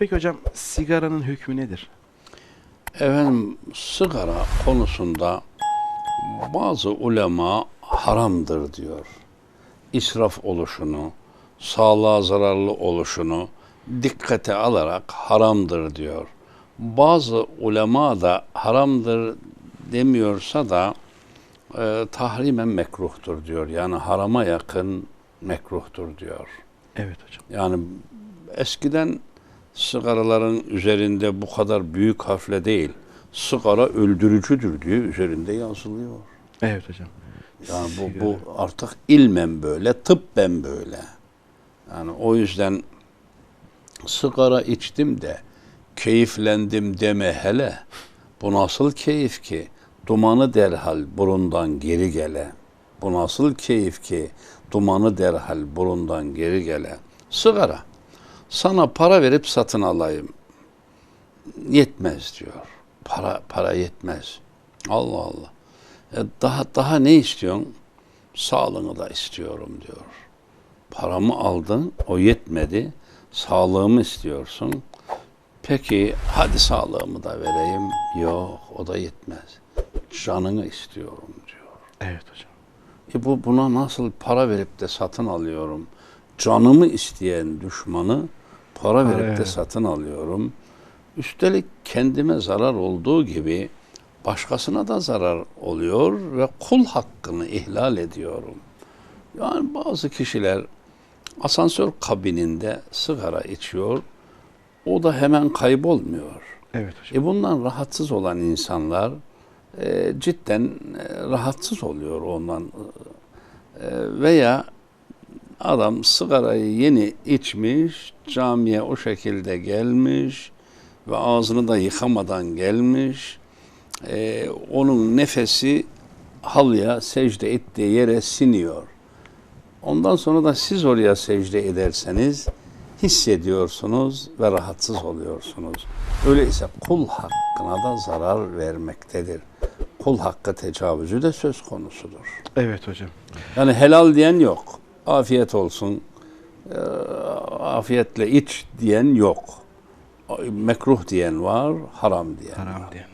Peki hocam sigaranın hükmü nedir? Efendim sigara konusunda bazı ulema haramdır diyor. İsraf oluşunu, sağlığa zararlı oluşunu dikkate alarak haramdır diyor. Bazı ulema da haramdır demiyorsa da e, tahrimen mekruhtur diyor. Yani harama yakın mekruhtur diyor. Evet hocam. Yani eskiden sigaraların üzerinde bu kadar büyük harfle değil, sigara öldürücüdür diye üzerinde yazılıyor. Evet hocam. Yani bu, bu artık ilmen böyle, tıbben böyle. Yani o yüzden sigara içtim de keyiflendim deme hele. Bu nasıl keyif ki? Dumanı derhal burundan geri gele. Bu nasıl keyif ki? Dumanı derhal burundan geri gele. Sigara. Sana para verip satın alayım. Yetmez diyor. Para para yetmez. Allah Allah. E daha daha ne istiyorsun? Sağlığını da istiyorum diyor. Paramı aldın, o yetmedi. Sağlığımı istiyorsun. Peki hadi sağlığımı da vereyim. Yok, o da yetmez. Canını istiyorum diyor. Evet hocam. E bu buna nasıl para verip de satın alıyorum? Canımı isteyen düşmanı para verip de evet. satın alıyorum. Üstelik kendime zarar olduğu gibi başkasına da zarar oluyor ve kul hakkını ihlal ediyorum. Yani bazı kişiler asansör kabininde sigara içiyor. O da hemen kaybolmuyor. Evet hocam. E bundan rahatsız olan insanlar e, cidden e, rahatsız oluyor ondan. E, veya adam sigarayı yeni içmiş, camiye o şekilde gelmiş ve ağzını da yıkamadan gelmiş. E, onun nefesi halıya secde ettiği yere siniyor. Ondan sonra da siz oraya secde ederseniz hissediyorsunuz ve rahatsız oluyorsunuz. Öyleyse kul hakkına da zarar vermektedir. Kul hakkı tecavüzü de söz konusudur. Evet hocam. Yani helal diyen yok. Afiyet olsun. eee, afiyetle iç diyen yok. Mekruh diyen var, haram diyen Haram var. diyen